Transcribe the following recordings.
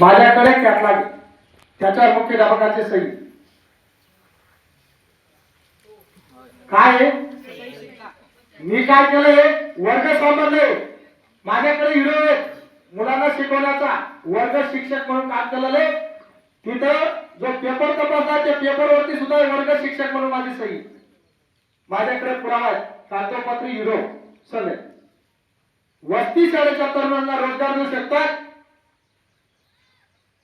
माझ्याकडे कॅटलॉग त्याच्यावर मुख्याध्यापकाची सही. काय आहे मी काय केलंय? वर्ग सांभाळले माझ्याकडे हिरो आहेत. मुलांना शिकवण्याचा वर्ग शिक्षक म्हणून काम केलेलं आहे. तिथं जो पेपर तपासला त्या पेपरवरती सुद्धा वर्ग शिक्षक म्हणून माझी सही. माझ्याकडे पुरावा आहे. कागदोपत्री हिरो सगळे. वस्ती शाळेच्या तरुणांना रोजगार देऊ शकतात.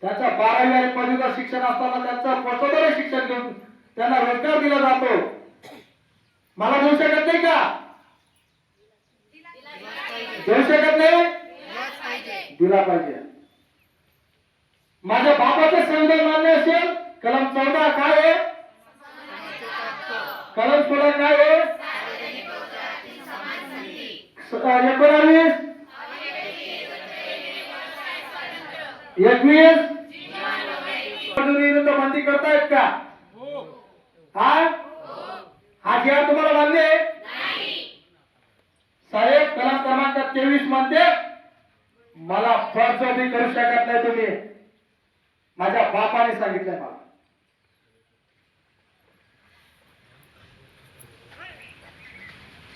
त्याचा बारावी आणि पदवीधर शिक्षण असताना त्यांचा पटोदर शिक्षण घेऊन त्यांना रोजगार दिला जातो. मला देऊ शकत नाही का? देऊ शकत नाही? दिला पाहिजे. माझ्या बापाचे संविधान मान्य असेल कलम चौदा काय आहे? कलम सोळा काय आहे? एकोणावीस. एकवीस. विरुद्ध करतायत का? हा? हा जी आर तुम्हाला मान्य साहेब कलम क्रमांक तेवीस म्हणते मला बळजबरी करू शकत नाही तुम्ही. माझ्या बापाने सांगितलंय मला.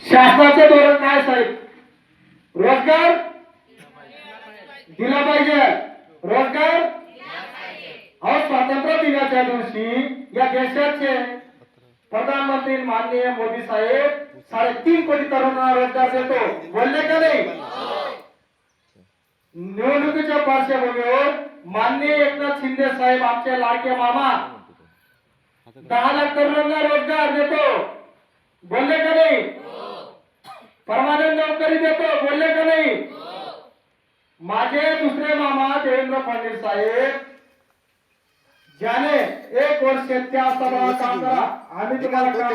शासनाचे धोरण काय साहेब? रोजगार? दिला पाहिजे. रोजगार? अहो स्वातंत्र्य दिनाच्या दिवशी या देशाचे प्रधानमंत्री माननीय मोदी साहेब साडेतीन कोटी तरुणांना रोजगार देतो. बोलले का नाही? निवडणुकीच्या पार्श्वभूमीवर माननीय एकनाथ शिंदे साहेब आमचे लाडके मामा दहा लाख तरुणांना रोजगार देतो. बोलले का नाही? परमानंट नोकरी देतो. बोलले का माझे दुसरे मामा देवेंद्र फडणवीस साहेब ज्याने एक वर्ष त्या स्तरावर काम करा. आम्ही तुम्हाला काम